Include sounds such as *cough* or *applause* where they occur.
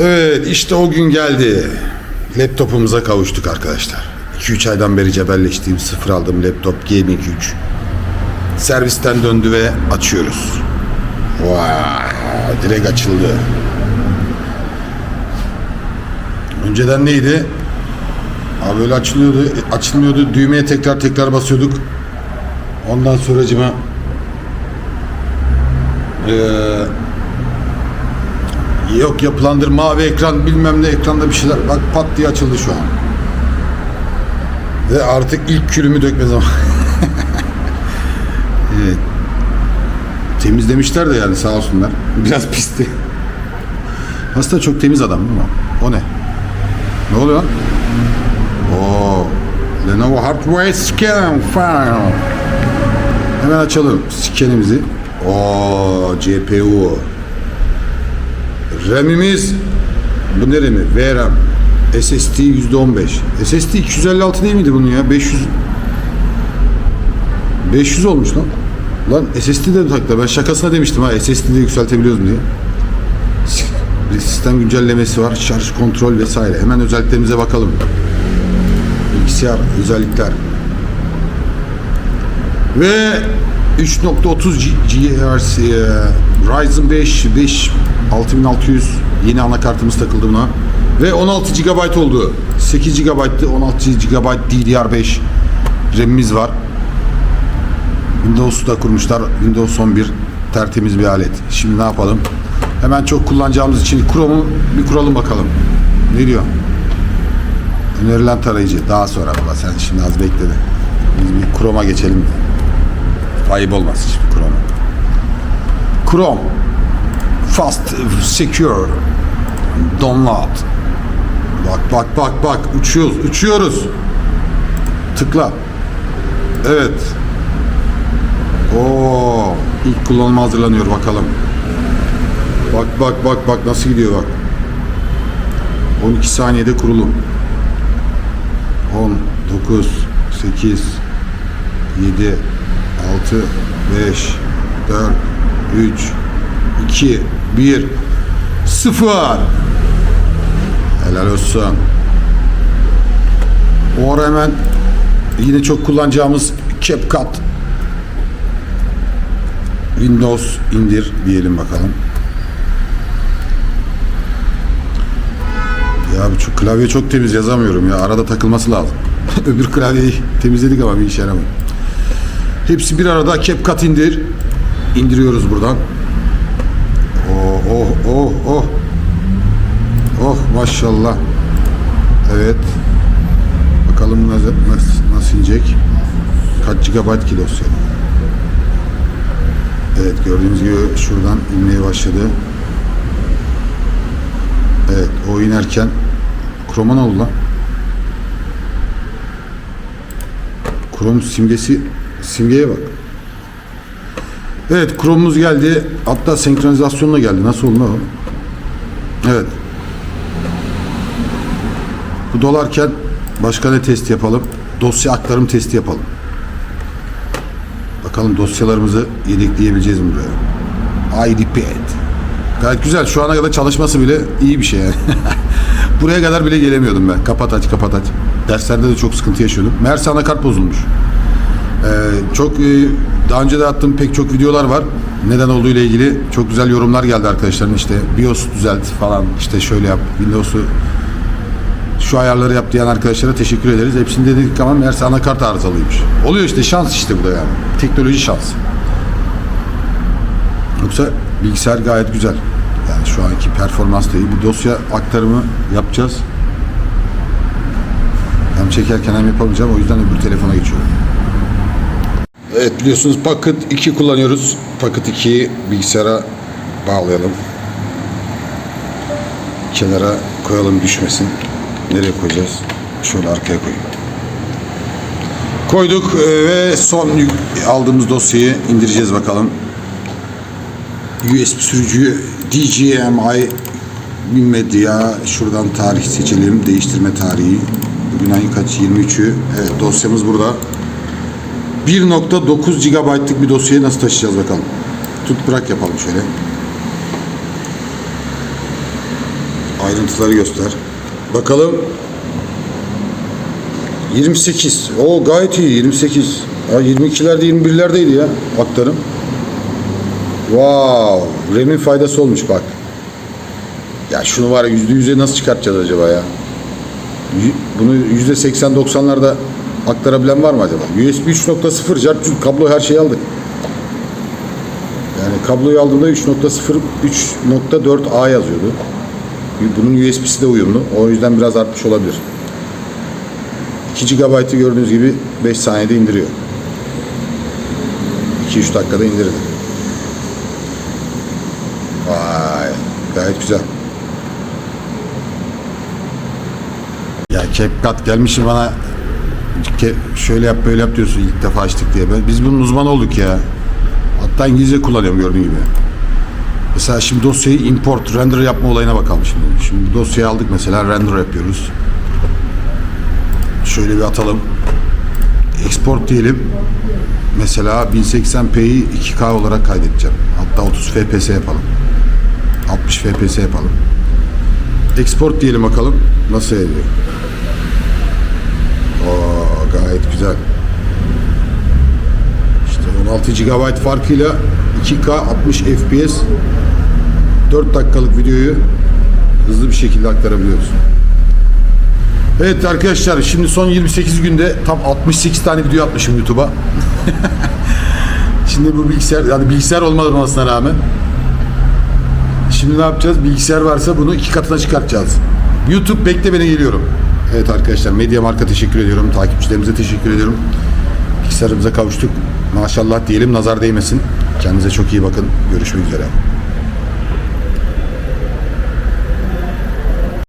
Evet işte o gün geldi. Laptopumuza kavuştuk arkadaşlar. 2-3 aydan beri cebelleştiğim sıfır aldığım laptop Gaming 3. Servisten döndü ve açıyoruz. Vay, direkt açıldı. Önceden neydi? Abi böyle açılıyordu, açılmıyordu. Düğmeye tekrar tekrar basıyorduk. Ondan sonracıma eee Yok yapılandır mavi ekran bilmem ne ekranda bir şeyler. Bak pat diye açıldı şu an. Ve artık ilk külümü dökme zamanı. *laughs* evet. Temizlemişler de yani sağ olsunlar. Biraz pisti. Aslında çok temiz adam değil mi? O ne? Ne oluyor lan? Oo. Lenovo Hardware Scan File. Hemen açalım scanimizi. Oo, CPU. RAM'imiz bu ne RAM'i? VRAM. SSD %15. SSD 256 değil miydi bunun ya? 500 500 olmuş lan. Lan SSD de takla. Ben şakasına demiştim ha SSD'de yükseltebiliyoruz diye. Bir sistem güncellemesi var. Şarj kontrol vesaire. Hemen özelliklerimize bakalım. Bilgisayar özellikler. Ve 3.30 G- GHz e, Ryzen 5 5 6600 yeni anakartımız takıldı buna. Ve 16 GB oldu. 8 GB'tı 16 GB DDR5 RAM'imiz var. Windows'u da kurmuşlar. Windows 11 tertemiz bir alet. Şimdi ne yapalım? Hemen çok kullanacağımız için Chrome'u bir kuralım bakalım. Ne diyor? Önerilen tarayıcı. Daha sonra baba sen şimdi az bekle de. Biz bir Chrome'a geçelim. Ayıp olmaz şimdi Chrome. Chrome. Fast, secure. Download. Bak bak bak bak uçuyoruz uçuyoruz. Tıkla. Evet. Oo, ilk kullanıma hazırlanıyor bakalım. Bak bak bak bak nasıl gidiyor bak. 12 saniyede kurulum. 10, 9, 8, 7, 6, 5, 4, 3, 2, 1, 0. Helal olsun. O ara hemen yine çok kullanacağımız CapCut Windows indir diyelim bakalım. Ya bu çok, klavye çok temiz yazamıyorum ya. Arada takılması lazım. *laughs* Öbür klavyeyi temizledik ama bir işe yaramıyor. Hepsi bir arada CapCut indir. İndiriyoruz buradan. Oh oh oh oh. Maşallah. Evet. Bakalım nasıl, nasıl, nasıl inecek. Kaç GB ki dosya. Evet gördüğünüz gibi şuradan inmeye başladı. Evet o inerken Chroma ne oldu lan? Chrome simgesi simgeye bak. Evet Chrome'umuz geldi. Hatta senkronizasyonla geldi. Nasıl oldu? Evet. Bu dolarken başka ne test yapalım? Dosya aktarım testi yapalım. Bakalım dosyalarımızı yedekleyebileceğiz mi buraya? IDPad. Gayet güzel. Şu ana kadar çalışması bile iyi bir şey yani. *laughs* Buraya kadar bile gelemiyordum ben. Kapat aç kapat aç. Derslerde de çok sıkıntı yaşıyordum. Meğerse anakart bozulmuş. Ee, çok e, daha önce de attığım pek çok videolar var. Neden olduğu ile ilgili çok güzel yorumlar geldi arkadaşların. İşte BIOS düzelt falan. işte şöyle yap. Windows'u şu ayarları yap diyen arkadaşlara teşekkür ederiz. Hepsini dedik ama meğerse anakart arızalıymış. Oluyor işte şans işte bu da yani. Teknoloji şans. Yoksa bilgisayar gayet güzel. Yani şu anki performans da iyi. Bir dosya aktarımı yapacağız. Hem çekerken hem yapamayacağım. O yüzden öbür telefona geçiyorum. Evet biliyorsunuz Pocket 2 kullanıyoruz. Pocket 2'yi bilgisayara bağlayalım. Kenara koyalım düşmesin. Nereye koyacağız? Şöyle arkaya koyayım. Koyduk e, ve son aldığımız dosyayı indireceğiz bakalım. USB sürücüyü DJI Medya şuradan tarih seçelim. Değiştirme tarihi. Bugün ayın kaç? 23'ü. Evet dosyamız burada. 1.9 GB'lık bir dosyayı nasıl taşıyacağız bakalım. Tut bırak yapalım şöyle. Ayrıntıları göster. Bakalım. 28. O gayet iyi 28. Ya 22'lerde 21'lerdeydi ya aktarım. Wow. RAM'in faydası olmuş bak. Ya şunu var ya %100'e nasıl çıkartacağız acaba ya? Bunu %80-90'larda aktarabilen var mı acaba? USB 3.0 jar cürt, kablo her şeyi aldık. Yani kabloyu aldığımda 3.0 3.4A yazıyordu. Bunun USB'si de uyumlu. O yüzden biraz artmış olabilir. 2 GB'ı gördüğünüz gibi 5 saniyede indiriyor. 2-3 dakikada indirdi. Vay, gayet güzel. Ya CapCut gelmişim bana şöyle yap böyle yap diyorsun ilk defa açtık diye. Ben, biz bunun uzmanı olduk ya. Hatta İngilizce kullanıyorum gördüğün gibi. Mesela şimdi dosyayı import, render yapma olayına bakalım şimdi. Şimdi dosyayı aldık mesela render yapıyoruz. Şöyle bir atalım. Export diyelim. Mesela 1080p'yi 2K olarak kaydedeceğim. Hatta 30 fps yapalım. 60 fps yapalım. Export diyelim bakalım. Nasıl ediyor? Gayet güzel. İşte 16 GB farkıyla 2K 60 FPS 4 dakikalık videoyu hızlı bir şekilde aktarabiliyoruz. Evet arkadaşlar şimdi son 28 günde tam 68 tane video atmışım YouTube'a. *laughs* şimdi bu bilgisayar yani bilgisayar olmamasına rağmen Şimdi ne yapacağız? Bilgisayar varsa bunu iki katına çıkartacağız. YouTube bekle beni geliyorum. Evet arkadaşlar Media Marka teşekkür ediyorum. Takipçilerimize teşekkür ediyorum. Bilgisayarımıza kavuştuk. Maşallah diyelim nazar değmesin. Kendinize çok iyi bakın. Görüşmek üzere.